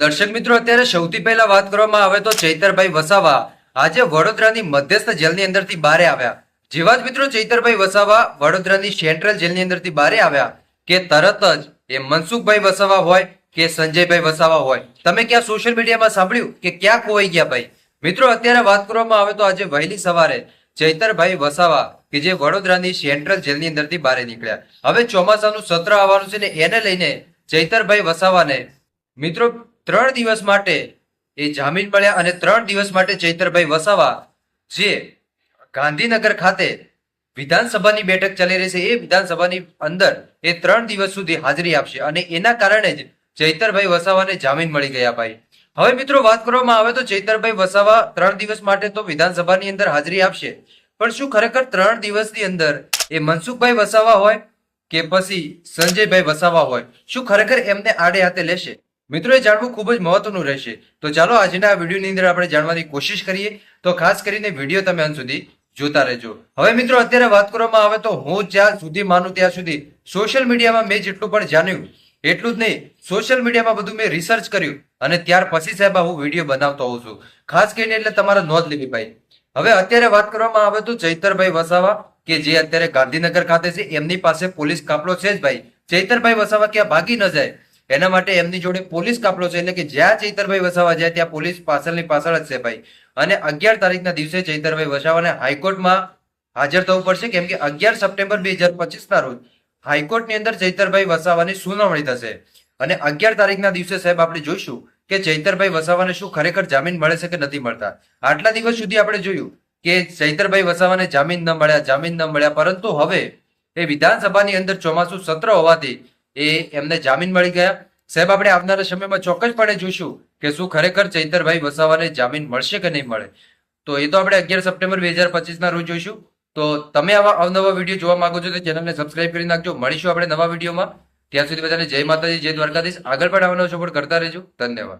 દર્શક મિત્રો, અત્યારે સૌથી પહેલા વાત કરવામાં આવે તો ચૈતરભાઈ વસાવા આજે વડોદરાની મધ્યસ્થ જેલની અંદરથી બહાર આવ્યા. જેવા જ મિત્રો, ચૈતરભાઈ વસાવા વડોદરાની સેન્ટ્રલ જેલની અંદરથી બહાર આવ્યા કે તરત જ એ મનસુખભાઈ વસાવા હોય કે સંજયભાઈ વસાવા હોય. તમે ક્યાં સોશિયલ મીડિયામાં સાંભળ્યું કે ક્યાં ખોવાઈ ગયા ભાઈ? મિત્રો, અત્યારે વાત કરવામાં આવે તો આજે વહેલી સવારે ચૈતરભાઈ વસાવા કે જે વડોદરાની સેન્ટ્રલ જેલની અંદરથી બહાર નીકળ્યા. હવે ચોમાસાનું સત્ર આવવાનું છે ને એને લઈને ચૈતરભાઈ વસાવાને મિત્રો ત્રણ દિવસ માટે એ જામીન મળ્યા અને ત્રણ દિવસ માટે ચૈતરભાઈ વસાવા, જે ગાંધીનગર ખાતે વિધાનસભાની બેઠક ચાલી રહી છે, એ વિધાનસભાની અંદર એ ત્રણ દિવસ સુધી હાજરી આપશે અને એના કારણે જ ચૈતરભાઈ વસાવાને જામીન મળી ગયા ભાઈ. હવે મિત્રો વાત કરવામાં આવે તો ચૈતરભાઈ વસાવા ત્રણ દિવસ માટે તો વિધાનસભાની અંદર હાજરી આપશે, પણ શું ખરેખર ત્રણ દિવસની અંદર એ મનસુખભાઈ વસાવા હોય કે પછી સંજયભાઈ વસાવા હોય? શું ખરેખર એમને આડે હાથે લેશે? મિત્રો, એ જાણવું ખૂબ જ મહત્વનું રહેશે. તો ચાલો, આજના વિડીયોની અંદર આપણે જાણવાની કોશિશ કરીએ. તો ખાસ કરીને વીડિયો તમે અંત સુધી જોતા રહેજો. હવે મિત્રો, અત્યારે વાત કરવામાં આવે તો હું જ્યાં સુધી માનું ત્યાં સુધી સોશિયલ મીડિયામાં મેં જેટલું પણ જાણ્યું, એટલું જ નહીં, સોશિયલ મીડિયામાં બધું મેં રિસર્ચ કર્યું અને ત્યાર પછી સાહેબ હું વીડિયો બનાવતો હોઉં છું. ખાસ કરીને એટલે તમારે નોંધ લેવી ભાઈ. હવે અત્યારે વાત કરવામાં આવે તો ચૈતરભાઈ વસાવા, કે જે અત્યારે ગાંધીનગર ખાતે છે, એમની પાસે પોલીસ કાફલો છે જ ભાઈ. ચૈતરભાઈ વસાવા ક્યાં ભાગી ન જાય. એના માટે એમની જોડે પોલીસ કાફલો છે એટલે કે જ્યાં ચૈતરભાઈ વસાવા જાય ત્યાં પોલીસ પાછળની પાછળ જ છે ભાઈ. અને અગિયાર તારીખના દિવસે ચૈતરભાઈ વસાવાને હાઈકોર્ટમાં હાજર થવું પડશે કેમ કે અગિયાર સપ્ટેમ્બર બે હજાર રોજ હાઈકોર્ટની અંદર ચૈતરભાઈ વસાવાની સુનાવણી થશે. અને અગિયાર તારીખના દિવસે સાહેબ આપણે જોઈશું કે ચૈતરભાઈ વસાવાને શું ખરેખર જામીન મળે છે કે નથી મળતા. આટલા દિવસ સુધી આપણે જોયું કે ચૈતરભાઈ વસાવાને જામીન ન મળ્યા, જામીન ન મળ્યા, પરંતુ હવે એ વિધાનસભાની અંદર ચોમાસું સત્ર હોવાથી એ એમને જામીન મળી ગયા. સાહેબ, આપણે આવનારા સમયમાં ચોક્કસપણે જોઈશું કે શું ખરેખર ચૈતરભાઈ વસાવાને જામીન મળશે કે નહીં મળે. તો એ તો આપણે અગિયાર સપ્ટેમ્બર બે હજાર પચીસના રોજ જોઈશું. તો તમે આવા અવનવા વીડિયો જોવા માંગો છો તો ચેનલને સબસ્ક્રાઇબ કરી નાખજો. મળીશું આપણે નવા વિડીયોમાં. ત્યાં સુધી બધાને જય માતાજી, જય દ્વારકાધીશ. આગળ પણ આવવાનો સપોર્ટ કરતા રહેજો. ધન્યવાદ.